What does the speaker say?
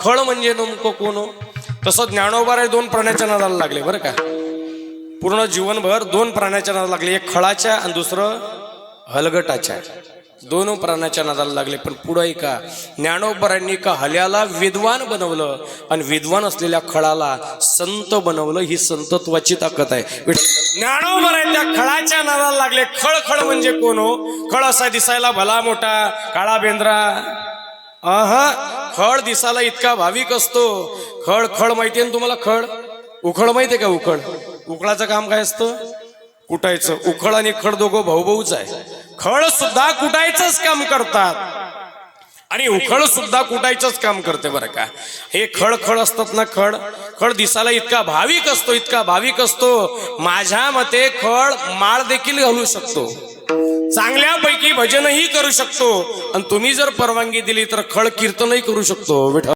खळ म्हणजे नेमकं कोण हो? तसं ज्ञानोबाराय दोन प्राण्याच्या नादाला लागले बरं का? पूर्ण जीवनभर दोन प्राण्याच्या नादाला लागले एक खळाच्या आणि दुसरं हलगटाच्या. दोन प्राण्याच्या नादाला लागले पण पुढं का ज्ञानोबरांनी का हल्याला विद्वान बनवलं आणि विद्वान असलेल्या खळाला संत बनवलं. ही संतत्वाची ताकद आहे. ज्ञानोबरांच्या खळाच्या नादाला लागले. खळ खळ म्हणजे कोण हो? खळ असा दिसायला भला मोठा. काळा बेंद्रा. अह. खळ दिसायला इतका भाविक असतो. खळ खळ माहितीये ना तुम्हाला खळ उखळ माहितीये का उखळ उखळाचं काम काय असतं? कुटायचं. उखळ आणि खळ दोघं भाऊ भाऊच आहे. खळ सुद्धा कुटायचंच काम करतात. आणि उखळ सुद्धा कुटायचंच काम करते बरं का. हे खळ खळ असतात ना खळ खळ दिसायला इतका भाविक असतो इतका भाविक असतो. माझ्या मते खळ माळ देखील घालू शकतो. चांगल्यापैकी भजनही करू शकतो. आणि तुम्ही जर परवानगी दिली तर खळ कीर्तनही करू शकतो. विठ्ठल